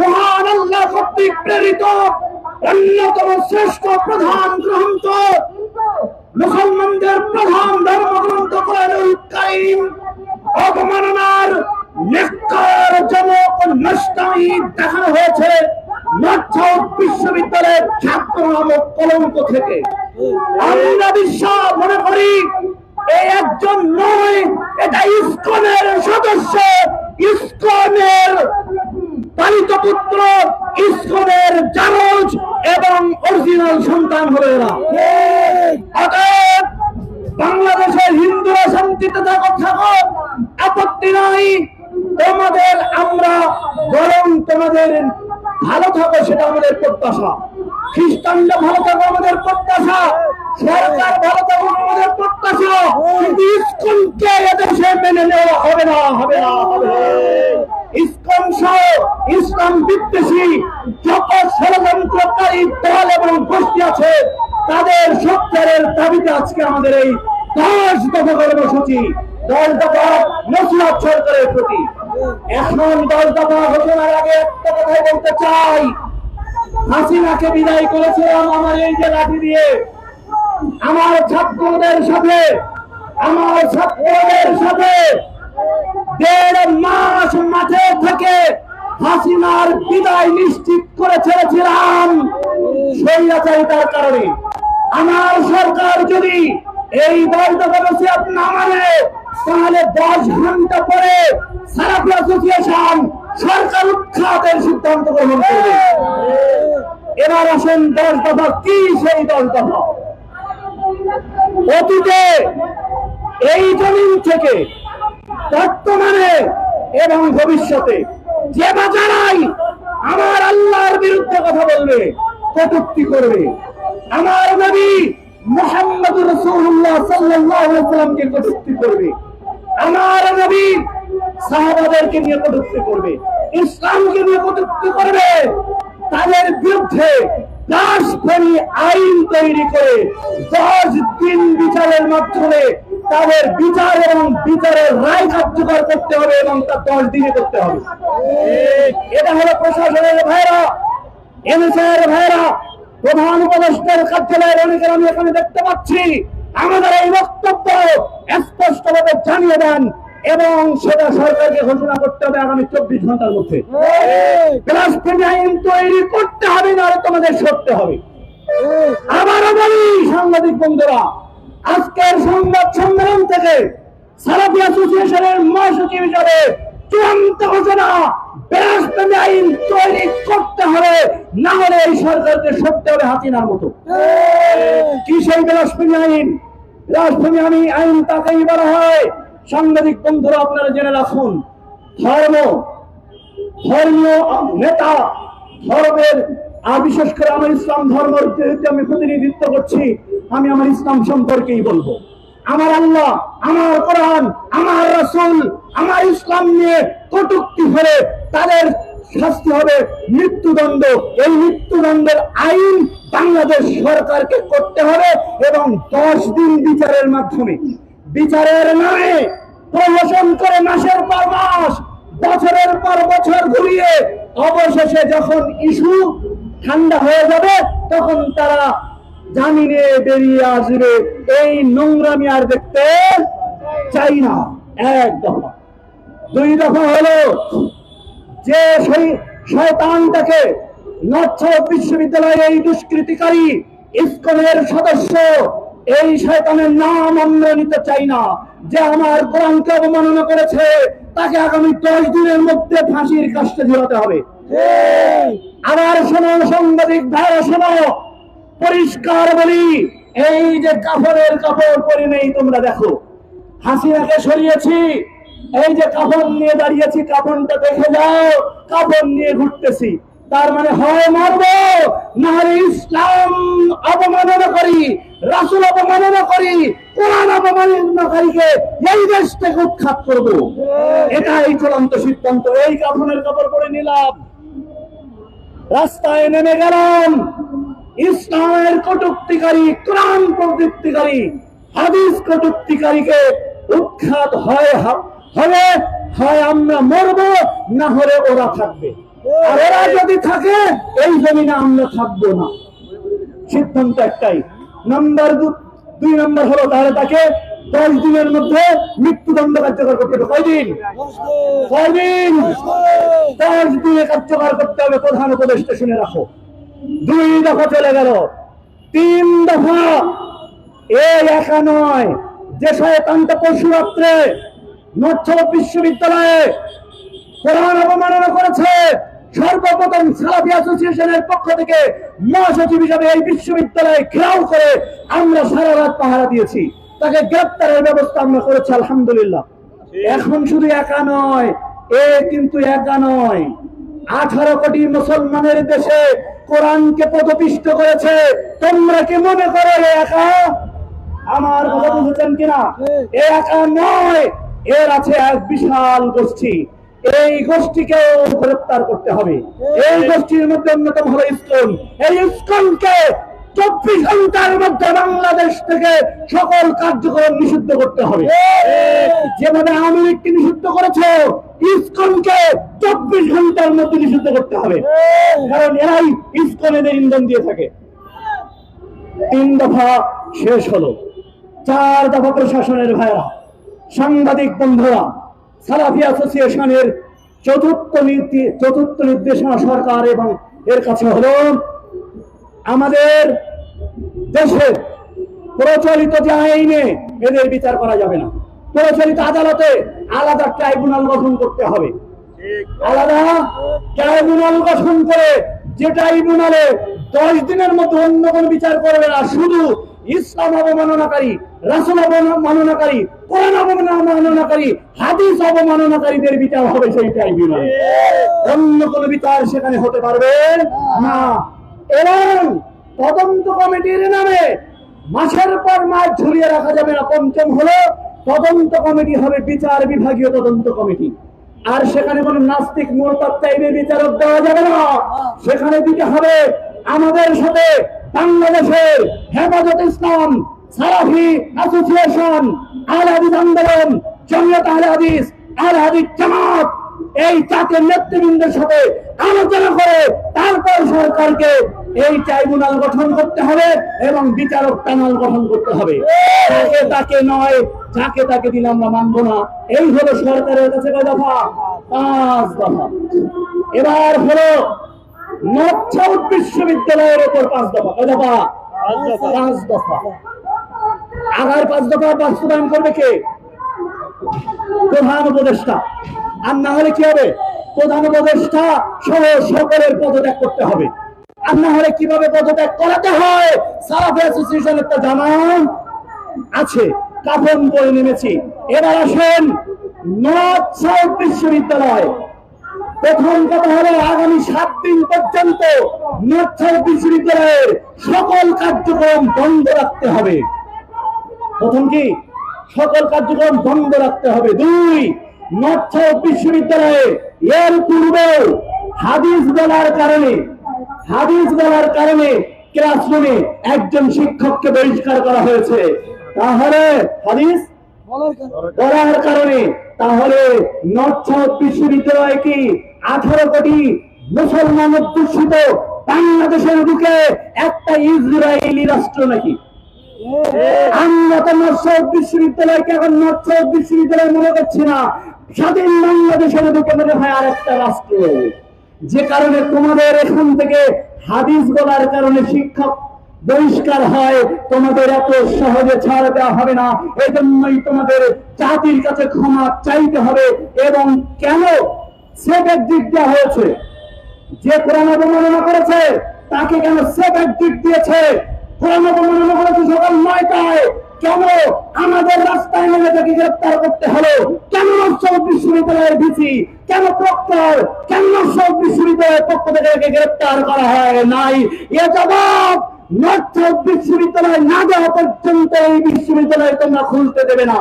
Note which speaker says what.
Speaker 1: মহান আল্লাহ কর্তৃক প্রেরিত অন্যতম শ্রেষ্ঠ প্রধান গ্রন্থ। মুসলমানদের প্রধান ধর্মগ্রন্থ কোরআনুল কারীম। অবমাননার নেককারজনক নষ্টামি দেখানো হয়েছে নর্থ বিশ্ববিদ্যালয়ের ছাত্র নামক কলঙ্ক থেকে। আমরা বিশ্বাস মনে করি এই একজন নয়, এটা ইস্কনের সদস্য। ইস্কনের পালিত পুত্র ইস্কনের জারজ এবং অরিজিনাল সন্তান হবে এরা অতএব বাংলাদেশের হিন্দুরা শান্তিতে থাকো থাকো আপত্তি নাই, তোমাদের আমরা বরং তোমাদের ভালো থাকো সেটা আমাদের প্রত্যাশা খ্রিস্টানরা ভালো থাকো আমাদের প্রত্যাশা, সরকার ভালো থাকো আমাদের প্রত্যাশা, কিন্তু ইস্কনকে এদেশে মেনে নেওয়া হবে না হবে না হবে না। ইসকন সহ ইসলাম বিদ্বেষী যত ষড়যন্ত্রকারী দল এবং গোষ্ঠী আছে, তাদের সত্যারের দাবিতে আজকে আমাদের এই দশ দফা কর্মসূচি, দশ দফা নসিহত সরকারের প্রতি। এখন দশ দফা ঘোষণার আগে একটা কথা বলতে চাই। হাসিনাকে বিদায় করেছিলাম আমার এই যে লাঠি দিয়ে। আমার ছাত্রদের সাথে, আমার ছাত্রদের সাথে দেড় মাস মাঠে থেকে হাসিনার বিদায় নিশ্চিত করে ছেড়েছিলাম। স্বৈরাচারিতার কারণে। আমার সরকার যদি এই দফা নসিহত না মানে তাহলে দশ ঘণ্টা পরে সারাফি অ্যাসোসিয়েশন সরকার উৎখাতের সিদ্ধান্ত গ্রহণ করবে। এবার আসেন দশ দফা কি সেই দশ দফা? অতীতে এই জমিন থেকে বর্তমানে এবং ভবিষ্যতে যে বাজারাই আমার আল্লাহর বিরুদ্ধে কথা বলবে, কটুক্তি করবে। আমার নবী মোহাম্মদ রসুল্লাহ সাল্লামকে কটুক্তি করবে। আমার নবী সাহাবাদেরকে নিয়ে কটুক্তি করবে। ইসলামকে নিয়ে কটুক্তি করবে। তাদের বিরুদ্ধে রাষ্ট্রী আইন তৈরি করে দশ দিন বিচারের মাধ্যমে তাদের বিচার এবং বিচারের রায় কার্যকর করতে হবে এবং তা দশ দিনে করতে হবে। এটা হলো প্রশাসনের ভাইরা এনএসআর ভাইরা, প্রধান উপদেষ্টার কার্যালয়ের অনেকের আমি এখানে দেখতে পাচ্ছি। আমাদের এই বক্তব্য স্পষ্টভাবে জানিয়ে দেন এবং সেটা সরকারকে ঘোষণা করতে হবে আগামী চব্বিশ ঘণ্টার মধ্যে। ব্লাসফেমি আইন তৈরি করতে হবে না তোমাদের সরতে হবে। আবারও বলি, সাংবাদিক বন্ধুরা আজকের সংবাদ সম্মেলন থেকে সারাফি অ্যাসোসিয়েশনের মহাসচিব হিসাবে চূড়ান্ত ঘোষণা ব্লাসফেমি আইন তৈরি করতে হবে, না হলে এই সরকারকে সরতে হবে হাতিনার মতো। কি সেই ব্লাসফেমি আইন? ব্লাসফেমি আমি আইন তাকেই বলা হয়। সাংবাদিক বন্ধুরা, আপনারা জেনে রাখুন, ধর্ম, ধর্মীয় নেতা, ধর্মের আর বিশেষ করে আমার ইসলাম ধর্ম আমি প্রতিনিধিত্ব করছি, আমি আমার ইসলাম সম্পর্কেই বলব। আমার আল্লাহ, আমার কোরআন, আমার রাসূল, আমার ইসলাম নিয়ে কটুক্তি হলে তাদের শাস্তি হবে মৃত্যুদণ্ড। এই মৃত্যুদণ্ডের আইন বাংলাদেশ সরকারকে করতে হবে এবং দশ দিন বিচারের মাধ্যমে। বিচারের নামে প্রহসন করে মাসের পর মাস, বছরের পর বছর ঘুরিয়ে অবশেষে যখন ইস্যু ঠান্ডা হয়ে যাবে, তখন তারা জামিনে বেরিয়ে আসবে। এই নোংরামি আর দেখতে চাই না। এক দফা। দুই দফা হলো যে সেই শয়তানটাকে নর্থ বিশ্ববিদ্যালয়ের এই দুষ্কৃতিকারী ইস্কনের সদস্য, এই শয়তানের নাম আমরা নিতে চাই না। যে আমার কোরআনকে অবমাননা করেছে, তাকে আগামী দশ দিনের মধ্যে ফাঁসির কাজটা ঝুলাতে হবে। আবার শোনো সাংবাদিক ভাইরা শোনো। পরিষ্কার বলি এই যে কাপড়ের কাপড় পরে নেই তোমরা দেখো। হাসিনাকে সরিয়েছি এই যে কাপড় নিয়ে দাঁড়িয়েছি কাপড়টা দেখে যাও কাপড় নিয়ে ঘুরতেছি। তার মানে হয় মারবো না হলে ইসলাম অবমাননা করি রাসুল অবমাননা করি কোরআন অবমাননাকারীকে এই দেশ থেকে উৎখাত করব। এটাই চূড়ান্ত সিদ্ধান্ত এই কাপড়ের কাপড় পরে নিলাম। রাস্তায় নেমে গেলাম। ইসলামের কটুক্তিকারী, কোরআন কটুক্তিকারী হাদিস কটুক্তিকারীকে উৎখাত হয় হবে, হয় আমরা মরবো, না হলে ওরা থাকবে। আর ওরা যদি থাকে, এই জমিনে আমরা থাকব না। সিদ্ধান্ত একটাই। নাম্বার দুই নম্বর হলো তাহলে তাকে দশ দিনের মধ্যে মৃত্যুদণ্ড কার্যকর করতে হবে। কয়দিন কয়দিন দশ দিনে কার্যকর করতে হবে, প্রধান উপদেষ্টা শুনে রাখো। দুই দফা চলে গেল। তিন দফা। এই একা নয়। যে শয়তানটা পরশু রাত্রে নর্থ বিশ্ববিদ্যালয়ে কোরআন অবমাননা করেছে, সর্বপ্রথম সালাফি অ্যাসোসিয়েশনের পক্ষ থেকে মহাসচিব হিসাবে এই বিশ্ববিদ্যালয়ে ঘেরাও করে আমরা সারা রাত পাহারা দিয়েছি। তাকে গ্রেপ্তারের ব্যবস্থা আমরা করেছি আলহামদুলিল্লাহ। এখন শুধু একা নয় এ কিন্তু একা নয়। আঠারো কোটি মুসলমানের দেশে কোরআনকে পদপিষ্ট করেছে। তোমরা কি মনে করো একা? আমার কথা বুঝেছেন কিনা? এ একা নয় এর আছে এক বিশাল গোষ্ঠী। এই গোষ্ঠীকেও গ্রেপ্তার করতে হবে। এই গোষ্ঠীর মধ্যে অন্যতম হলো ইসকন। এই ইসকনকে চব্বিশ ঘণ্টার মধ্যে বাংলাদেশ থেকে সকল কার্যক্রম নিষিদ্ধ করতে হবে। যেভাবে আওয়ামী লীগকে নিষিদ্ধ করেছে, ইসকনকে চব্বিশ ঘণ্টার মধ্যে নিষিদ্ধ করতে হবে। কারণ এরাই ইসকনেদের ইন্ধন দিয়ে থাকে। তিন দফা শেষ হলো। চার দফা প্রশাসনের ভাইরা, সাংবাদিক বন্ধুরা, সালাফি অ্যাসোসিয়েশনের চতুর্থ নীতি চতুর্থ নির্দেশনা সরকার এবং এর কাছে হলো আমাদের দেশের প্রচলিত যে আইনে এদের বিচার করা যাবে না। প্রচলিত আদালতে আলাদা ট্রাইব্যুনাল গঠন করতে হবে। আলাদা ট্রাইব্যুনাল গঠন করে যে ট্রাইব্যুনালে দশ দিনের মধ্যে অন্য কোন বিচার করবে না, শুধু ইসলাম অবমাননাকারী, রাসুল অবমাননাকারী, কোরআন অবমাননাকারী, হাদিস অবমাননাকারীদের বিচার হবে সেই ট্রাইব্যুনাল। অন্য কোন বিচার সেখানে হতে পারবে না। এবং তদন্ত কমিটির নামে মাসের পর মাস ঝুলিয়ে রাখা যাবে না, পঞ্চম হলো তদন্ত কমিটি হবে বিচার বিভাগীয় তদন্ত কমিটি। আর সেখানে কোন নাস্তিক মোরতাদ টাইপের বিচারক দেওয়া যাবে না। সেখানে দিতে হবে আমাদের সাথে বাংলাদেশের হেফাজত ইসলাম, সালাফি অ্যাসোসিয়েশন আল হাদিস আন্দোলন, জমিয়ত আল হাদিস আল হাদিস জামাত। এই জাতীয় নেতৃবৃন্দের সাথে আলোচনা করে তারপর সরকারকে এই ট্রাইব্যুনাল গঠন করতে হবে এবং বিচারক প্যানেল গঠন করতে হবে। তাকে নয় যাকে তাকে দিলে আমরা মানবো না। এই হলো সরকারের কাছে কয় দফা? পাঁচ দফা। এবার হলো নর্থ বিশ্ববিদ্যালয়ের ওপর পাঁচ দফা। কয় দফা। পাঁচ দফা। আগার পাঁচ দফা বাস্তবায়ন করবে কে? প্রধান উপদেষ্টা। আর না হলে কি হবে? প্রধান উপদেষ্টা সহ সকলের পদত্যাগ করতে হবে। আর না হলে কীভাবে পদত্যাগ করাতে হয়? সারাফ অ্যাসোসিয়েশনের একটা জানান আছে কাফন বই নেমেছি। এবার আসেন নর্থ সাউথ বিশ্ববিদ্যালয়। প্রথম কথা হলো আগামী সাত দিন পর্যন্ত নর্থ সাউথ বিশ্ববিদ্যালয়ের সকল কার্যক্রম বন্ধ রাখতে হবে। প্রথম কি? সকল কার্যক্রম বন্ধ রাখতে হবে। দুই নর্থ সাউথ বিশ্ববিদ্যালয়ে এর পূর্বেও হাদিস বলার কারণে হাদিস বলার কারণে ক্লাসরুমে একজন শিক্ষককে বহিষ্কার করা হয়েছে। তাহলে হাদিস বলার কারণে তাহলে নর্থ বিশ্ববিদ্যালয় কি আঠারো কোটি মুসলমান অধ্যুষিত বাংলাদেশের বুকে একটা ইসরায়েলি রাষ্ট্র নাকি? আমরা তো নর্থ বিশ্ববিদ্যালয়কে এখন নর্থ বিশ্ববিদ্যালয় মনে করছি না। স্বাধীন বাংলাদেশের বুকে মনে হয় আর একটা রাষ্ট্র। যে কারণে তোমাদের এখান থেকে হাদিস বলার কারণে শিক্ষক বহিষ্কার হয়, তোমাদের এত সহজে ছাড় দেওয়া হবে না। এই জন্যই তোমাদের জাতির কাছে ক্ষমা চাইতে হবে এবং কেন সেফ এক্সিট দেওয়া হয়েছে? যে কোরআন অবমাননা করেছে, তাকে কেন সেফ এক্সিট দিয়েছে? কোরআন অবমাননা করেছে সকাল নয়টায়। কেন আমাদের রাস্তায় নেমে তাকে গ্রেপ্তার করতে হলো? কেন সব বিশ্ববিদ্যালয়ের ভিসি? কেন প্রক্টর? কেন সব বিশ্ববিদ্যালয়ের পক্ষ থেকে গ্রেপ্তার করা হয় নাই? এ জবাব নর্থ বিশ্ববিদ্যালয় না দেওয়া পর্যন্ত এই বিশ্ববিদ্যালয় তোমরা খুলতে দেবে না।